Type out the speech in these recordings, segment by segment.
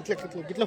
ఇట్లా ఇట్లా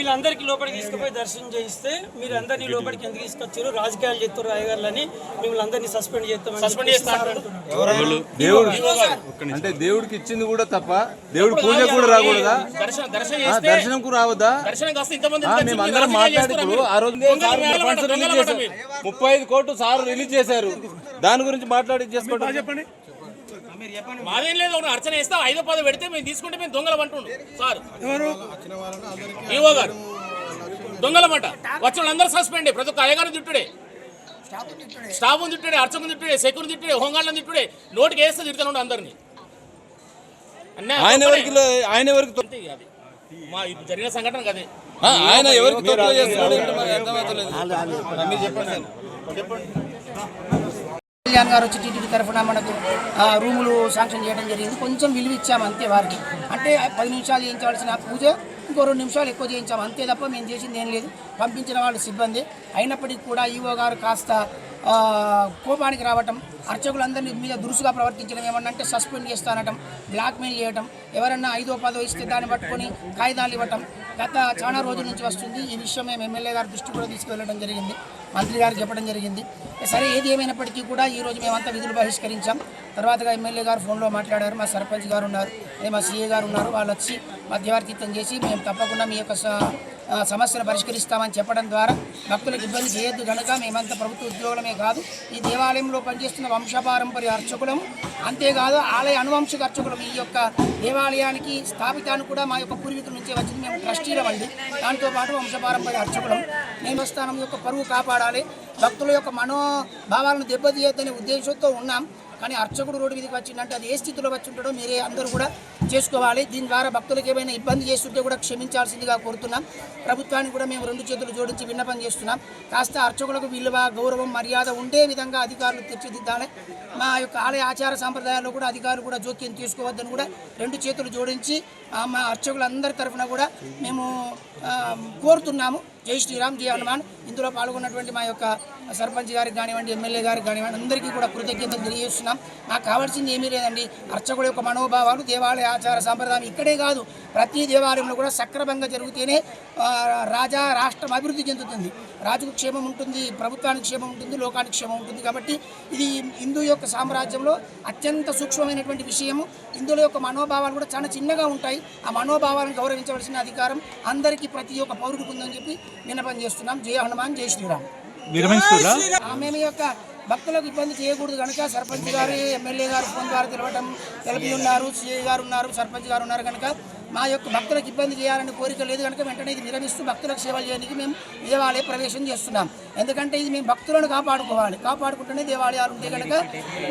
వీళ్ళందరికీ లోపలికి తీసుకుపోయి దర్శనం చేయిస్తే మీరు అందరినీ లోపలికి ఎందుకు తీసుకొచ్చారు? రాజకీయాలు చేస్తారు అయ్యగారులని మిమ్మల్ని అందరినీ సస్పెండ్ చేస్తాం సస్పెండ్ అంటే దేవుడికి ఇచ్చింది కూడా తప్ప దేవుడు పూజ కూడా రాకూడదా? దర్శనం దర్శనంకు రావద్దా? మేము అందరం ఆ రోజు ముప్పై ఐదు కోట్లు సార్ రిలీజ్ చేశారు. దాని గురించి మాట్లాడి చేసుకోవడం చెప్పండి. మాదేం లేదు ఒక అర్చన ఇస్తా ఐదో పదో పెడితే మేము తీసుకుంటే మేము దొంగలం అంటుండు. సార్ ఈవో గారు. దొంగలమాట వచ్చిన వాళ్ళందరూ సస్పెండ్ ప్రతి ఒక్క అయ్యగారు తిట్టుడే. స్టాఫ్ తిట్టుడే. అర్చకం తిట్టుడే సెక్యూరిటీ తిట్టుడే హోంగాళ్ళని తిట్టుడే నోటికి వేస్తే తిడుతున్నాడు అందరినీ. అన్నా ఆయన ఎవరికి ఆయన ఎవరికి మా జరిగిన సంఘటన కదే ఆ, ఆయన ఎవరికి చేస్తున్నాడు మరి మీరు చెప్పండి. కళ్యాణ్ గారు వచ్చి టీటీడీ తరఫున మనకు ఆ, రూములు శాంక్షన్ చేయడం జరిగింది. కొంచెం విలువ ఇచ్చాము అంతే వారికి. అంటే పది నిమిషాలు చేయించవలసిన పూజ? ఇంకో రెండు నిమిషాలు ఎక్కువ చేయించాము అంతే తప్ప మేము చేసింది ఏం లేదు. పంపించిన వాళ్ళు సిబ్బంది. అయినప్పటికీ కూడా ఈవో గారు కాస్త కోపానికి రావటం అర్చకులందరినీ మీద దురుసుగా ప్రవర్తించడం ఏమన్నా అంటే సస్పెండ్ చేస్తానటం బ్లాక్మెయిల్ చేయటం ఎవరన్నా ఐదో పదో ఇస్తే దాన్ని పట్టుకొని కాగితాలు ఇవ్వటం గత చాలా రోజుల నుంచి వస్తుంది. ఈ విషయం మేము ఎమ్మెల్యే గారి దృష్టి కూడా తీసుకువెళ్ళడం జరిగింది. మంత్రి గారు చెప్పడం జరిగింది. సరే ఏది ఏమైనప్పటికీ కూడా ఈ రోజు మేమంతా విధులు బహిష్కరించాం. తర్వాతగా ఎమ్మెల్యే గారు ఫోన్లో మాట్లాడారు. మా సర్పంచ్ గారు ఉన్నారు. అదే మా సీఏ గారు ఉన్నారు. వాళ్ళు వచ్చి మధ్యవర్తిత్వం చేసి మేము తప్పకుండా మీ యొక్క స- సమస్యను పరిష్కరిస్తామని చెప్పడం ద్వారా భక్తులకు ఇబ్బంది చేయొద్దు కనుక మేమంతా ప్రభుత్వ ఉద్యోగులమే కాదు ఈ దేవాలయంలో పనిచేస్తున్న వంశపారంపర్య అర్చకులము అంతేకాదు ఆలయ అనువంశిక అర్చకులం ఈ యొక్క దేవాలయానికి స్థాపితాన్ని కూడా మా యొక్క పూర్వీకుల నుంచే వచ్చింది మేము ట్రస్టీలం అండి దాంతోపాటు వంశపారంపర్య అర్చకులం దేవస్థానం యొక్క పరువు కాపాడాలి. భక్తుల యొక్క మనోభావాలను దెబ్బతీయొద్దనే ఉద్దేశంతో ఉన్నాం. కానీ అర్చకుడు రోడ్డు మీదకి వచ్చిందంటే అది ఏ స్థితిలో వచ్చి ఉంటాడో మీరే అందరూ కూడా చేసుకోవాలి. దీని ద్వారా భక్తులకు ఏమైనా ఇబ్బంది చేస్తుంటే కూడా క్షమించాల్సిందిగా కోరుతున్నాం. ప్రభుత్వానికి కూడా మేము రెండు చేతులు జోడించి విన్నపం చేస్తున్నాం. కాస్త అర్చకులకు విలువ గౌరవం మర్యాద ఉండే విధంగా అధికారులు తీర్చిదిద్దాలి. మా యొక్క ఆలయ ఆచార సాంప్రదాయాల్లో కూడా అధికారులు కూడా జోక్యం తీసుకోవద్దని కూడా రెండు చేతులు జోడించి మా అర్చకులందరి తరఫున కూడా మేము కోరుతున్నాము. జై శ్రీరామ్ జై హనుమాన్. ఇందులో పాల్గొన్నటువంటి మా యొక్క సర్పంచ్ గారికి కానివ్వండి ఎమ్మెల్యే గారికి కానివ్వండి అందరికీ కూడా కృతజ్ఞతలు తెలియజేస్తున్నాం. నాకు కావాల్సింది ఏమీ లేదండి. అర్చకుడు యొక్క మనోభావాలు దేవాలయ ఆచార సాంప్రదాయం ఇక్కడే కాదు. ప్రతి దేవాలయంలో కూడా సక్రమంగా జరిగితేనే రాజా రాష్ట్రం అభివృద్ధి చెందుతుంది. రాజుకు క్షేమం ఉంటుంది ప్రభుత్వానికి క్షేమం ఉంటుంది లోకానికి క్షేమం ఉంటుంది కాబట్టి ఇది హిందూ యొక్క సామ్రాజ్యంలో అత్యంత సూక్ష్మమైనటువంటి విషయము. హిందువుల యొక్క మనోభావాలు కూడా చాలా చిన్నగా ఉంటాయి. ఆ మనోభావాలను గౌరవించవలసిన అధికారం అందరికీ ప్రతి ఒక్క పౌరుడికి ఉందని చెప్పి విన్నపం చేస్తున్నాం. జై హనుమాన్ జై శ్రీరామ్. ఆ, మేము ఈ యొక్క భక్తులకు ఇబ్బంది చేయకూడదు కనుక సర్పంచ్ గారు ఎమ్మెల్యే గారు ఫోన్ ద్వారా తెలవటం తెలిపి ఉన్నారు సిఐ గారు ఉన్నారు సర్పంచ్ గారు ఉన్నారు కనుక మా యొక్క భక్తులకు ఇబ్బంది చేయాలనే కోరిక లేదు కనుక వెంటనే ఇది విరమిస్తూ భక్తులకు సేవలు చేయడానికి మేము దేవాలయ ప్రవేశం చేస్తున్నాం. ఎందుకంటే ఇది మేము భక్తులను కాపాడుకోవాలి. కాపాడుకుంటేనే దేవాలయాలు ఉంటాయి కనుక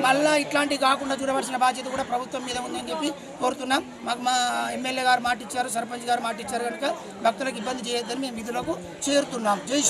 మళ్ళా ఇట్లాంటివి కాకుండా చూడవలసిన బాధ్యత కూడా ప్రభుత్వం మీద ఉందని చెప్పి కోరుతున్నాం. మాకు మా ఎమ్మెల్యే గారు మాటిచ్చారు సర్పంచ్ గారు మాటిచ్చారు కనుక భక్తులకు ఇబ్బంది చేయొద్దని మేము విధులకు చేరుతున్నాం. జై